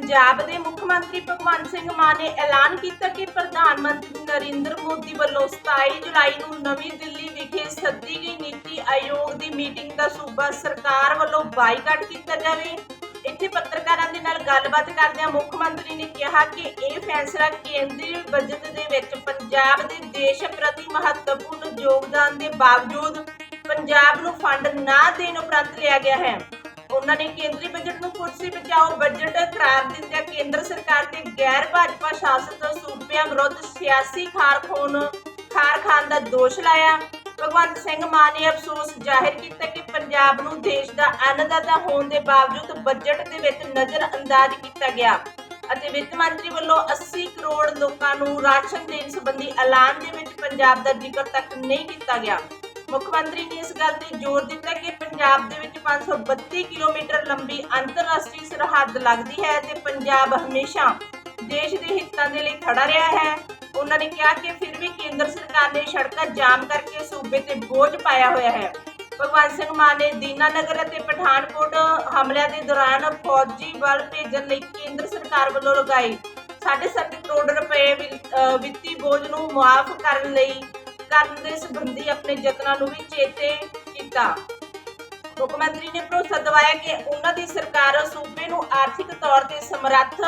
ਪੰਜਾਬ ਦੇ ਮੁੱਖ ਮੰਤਰੀ ਭਗਵੰਤ ਸਿੰਘ ਮਾਨ ਨੇ ਐਲਾਨ ਕੀਤਾ ਕਿ ਪ੍ਰਧਾਨ ਮੰਤਰੀ ਨਰਿੰਦਰ ਮੋਦੀ ਵੱਲੋਂ 27 ਜੁਲਾਈ ਨੂੰ ਨਵੀਂ ਦਿੱਲੀ ਵਿਖੇ ਸੱਦੀ ਗਈ ਨੀਤੀ ਆਯੋਗ ਦੀ ਮੀਟਿੰਗ ਦਾ ਸੂਬਾ ਸਰਕਾਰ ਵੱਲੋਂ ਬਾਈਕਾਟ ਕੀਤਾ ਜਾਵੇ। ਇੱਥੇ ਪੱਤਰਕਾਰਾਂ ਦੇ ਨਾਲ ਗੱਲਬਾਤ ਕਰਦਿਆਂ ਮੁੱਖ ਮੰਤਰੀ ਨੇ ਕਿਹਾ ਕਿ ਇਹ ਫੈਸਲਾ ਕੇਂਦਰੀ ਬਜਟ ਦੇ ਵਿੱਚ ਪੰਜਾਬ ਦੇ ਦੇਸ਼ ਪ੍ਰਤੀ ਮਹੱਤਵਪੂਰਨ ਯੋਗਦਾਨ ਦੇ ਬਾਵਜੂਦ ਪੰਜਾਬ ਨੂੰ ਫੰਡ ਨਾ ਦੇਣ ਉਪਰੰਤ ਲਿਆ ਗਿਆ ਹੈ। ਉਹਨਾਂ ਨੇ ਕੇਂਦਰੀ ਬਜਟ ਨੂੰ ਕੁਰਸੀ ਬਚਾਓ ਬਜਟ ਕਰਾਰ ਦਿੰਦਿਆਂ ਕੇਂਦਰ ਸਰਕਾਰ ਤੇ ਗੈਰ ਭਾਜਪਾ ਸ਼ਾਸਿਤ ਸੂਬਿਆਂ ਵਿਰੁੱਧ ਸਿਆਸੀ ਖਾਰਖੋਨ ਖਾਰਖਾਨ ਦਾ ਦੋਸ਼ ਲਾਇਆ। ਭਗਵੰਤ ਸਿੰਘ ਮਾਨ ਨੇ ਅਫਸੋਸ ਜ਼ਾਹਿਰ ਕੀਤਾ ਕਿ ਪੰਜਾਬ ਨੂੰ ਦੇਸ਼ ਦਾ ਅੰਨਦਾਤਾ ਹੋਣ ਦੇ ਬਾਵਜੂਦ ਬਜਟ ਦੇ ਵਿੱਚ ਨਜ਼ਰ ਅੰਦਾਜ਼ ਕੀਤਾ ਗਿਆ ਅਤੇ ਵਿੱਤ ਮੰਤਰੀ ਵੱਲੋਂ 80 ਕਰੋੜ ਲੋਕਾਂ ਨੂੰ ਰਾਸ਼ਨ ਦੇਣ ਸੰਬੰਧੀ ਐਲਾਨ ਦੇ ਵਿੱਚ ਪੰਜਾਬ ਦਾ ਜ਼ਿਕਰ ਤੱਕ ਨਹੀਂ ਕੀਤਾ ਗਿਆ। ਮੁੱਖ ਮੰਤਰੀ ਨੇ ਇਸ ਗੱਲ ਤੇ ਜ਼ੋਰ ਦਿੱਤਾ ਕਿ ਪੰਜਾਬ ਦੇ ਵਿੱਚ 532 ਕਿਲੋਮੀਟਰ ਲੰਬੀ ਅੰਤਰਰਾਸ਼ਟਰੀ ਸਰਹੱਦ ਲੱਗਦੀ ਹੈ ਤੇ ਪੰਜਾਬ ਹਮੇਸ਼ਾ ਦੇਸ਼ ਦੇ ਹਿੱਤਾਂ ਦੇ ਲਈ ਖੜਾ ਰਿਹਾ ਹੈ। ਉਹਨਾਂ ਨੇ ਕਿਹਾ ਕਿ ਫਿਰ ਵੀ ਕੇਂਦਰ ਸਰਕਾਰ ਨੇ ਸੜਕਾਂ ਜਾਮ ਕਰਕੇ ਸੂਬੇ ਤੇ ਬੋਝ ਪਾਇਆ ਹੋਇਆ ਹੈ। ਭਗਵੰਤ ਸਿੰਘ ਮਾਨ ਨੇ ਦੀਨਾਨਗਰ ਅਤੇ ਪਠਾਨਕੋਟ ਹਮਲਿਆਂ ਦੇ ਦੌਰਾਨ ਫੌਜੀ ਬਲ ਭੇਜਣ ਲਈ ਕੇਂਦਰ ਸਰਕਾਰ ਵੱਲੋਂ ਲਗਾਏ। 7.5 ਕਰੋੜ ਰੁਪਏ ਵਿੱਤੀ ਬੋਝ ਨੂੰ ਮੁਆਫ ਕਰਨ ਲਈ ਕਰਨ ਦੇ ਸੰਬੰਧੀ ਆਪਣੇ ਯਤਨਾਂ ਨੂੰ ਵੀ ਚੇਤੇ ਕੀਤਾ। ਮੁੱਖ ਮੰਤਰੀ ਨੇ ਭਰੋਸਾ ਦਿਵਾਇਆ ਕਿ ਉਹਨਾਂ ਦੀ ਸਰਕਾਰ ਸੂਬੇ ਨੂੰ ਆਰਥਿਕ ਤੌਰ ਤੇ ਸਮਰੱਥ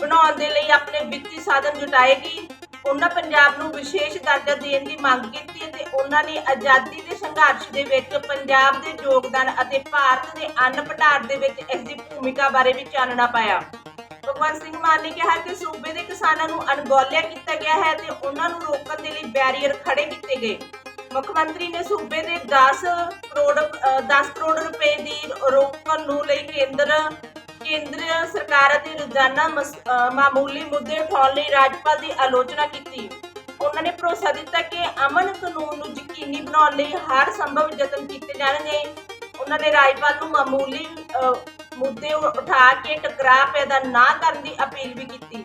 ਬਣਾਉਣ ਦੇ ਲਈ ਆਪਣੇ ਵਿੱਤੀ ਸਾਧਨ ਜੁਟਾਏਗੀ। ਉਹਨਾਂ ਪੰਜਾਬ ਨੂੰ ਵਿਸ਼ੇਸ਼ ਦਰਜਾ ਦੇਣ ਦੀ ਮੰਗ ਕੀਤੀ ਅਤੇ ਉਹਨਾਂ ਨੇ ਆਜ਼ਾਦੀ ਦੇ ਸੰਘਰਸ਼ ਦੇ ਵਿੱਚ ਪੰਜਾਬ ਦੇ ਯੋਗਦਾਨ ਅਤੇ ਭਾਰਤ ਦੇ ਅੰਨ ਭੰਡਾਰ ਦੇ ਵਿੱਚ ਇਸ ਦੀ ਭੂਮਿਕਾ ਬਾਰੇ ਵੀ ਚਾਨਣਾ ਪਾਇਆ। ਭਗਵੰਤ ਸਿੰਘ ਮਾਨ ਨੇ ਕਿਹਾ ਕਿ ਸੂਬੇ ਦੇ ਕਿਸਾਨਾਂ ਨੂੰ ਅਣਗੌਲਿਆ ਕੀਤਾ ਗਿਆ ਹੈ ਤੇ ਉਹਨਾਂ ਨੂੰ ਰੋਕਣ ਦੇ ਲਈ ਬੈਰੀਅਰ ਖੜੇ ਕੀਤੇ ਗਏ। ਮੁੱਖ ਮੰਤਰੀ ਨੇ ਸੂਬੇ ਦੇ 10 ਕਰੋੜ 10 ਕਰੋੜ ਰੁਪਏ ਦੀ ਰੋਕਣ ਨੂੰ ਲਈ ਕੇਂਦਰ ਕੇਂਦਰ ਸਰਕਾਰ ਅਤੇ ਰੋਜ਼ਾਨਾ ਮਾਮੂਲੀ ਮੁੱਦੇ ਉਠਾਉਣ ਲਈ ਰਾਜਪਾਲ ਦੀ ਆਲੋਚਨਾ ਕੀਤੀ। ਉਹਨਾਂ ਨੇ ਭਰੋਸਾ ਦਿੱਤਾ ਕਿ ਅਮਨ ਕਾਨੂੰਨ ਨੂੰ ਯਕੀਨੀ ਬਣਾਉਣ ਲਈ ਹਰ ਸੰਭਵ ਯਤਨ ਕੀਤੇ ਜਾਣਗੇ। ਉਹਨਾਂ ਨੇ ਰਾਜਪਾਲ ਨੂੰ ਮਾਮੂਲੀ ਮੁੱਦੇ ਉਠਾ ਕੇ ਟਕਰਾਅ ਪੈਦਾ ਨਾ ਕਰਨ ਦੀ ਅਪੀਲ ਵੀ ਕੀਤੀ।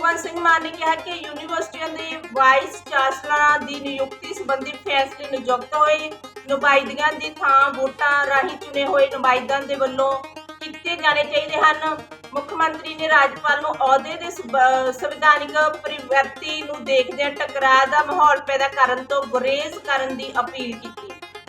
ਭਗਵੰਤ ਸਿੰਘ ਮਾਨ ਨੇ ਕਿਹਾ ਕਿ ਯੂਨੀਵਰਸਿਟੀਆਂ ਦੇ ਵਾਈਸ ਚਾਂਸਲਰਾਂ ਦੀ ਨਿਯੁਕਤੀ ਸੰਬੰਧੀ ਫੈਸਲੇ ਨਿਯੁਕਤ ਹੋਏ। ਨੁਮਾਇੰਦਿਆਂ ਦੀ ਥਾਂ ਵੋਟਾਂ ਰਾਹੀਂ ਚੁਣੇ ਹੋਏ ਨੁਮਾਇੰਦਾਂ ਦੇ ਵੱਲੋਂ ਕੀਤੇ ਜਾਣੇ ਚਾਹੀਦੇ ਹਨ। ਮੁੱਖ ਮੰਤਰੀ ਨੇ ਰਾਜਪਾਲ ਨੂੰ ਅਹੁਦੇ ਦੇ ਸੰਵ- ਸੰਵਿਧਾਨਿਕ ਪਰਿਵਰਤੀ ਨੂੰ ਦੇਖਦਿਆਂ ਟਕਰਾਅ ਦਾ ਮਾਹੌਲ ਪੈਦਾ ਕਰਨ ਤੋਂ ਗੁਰੇਜ਼ ਕਰਨ ਦੀ ਅਪੀਲ ਕੀਤੀ।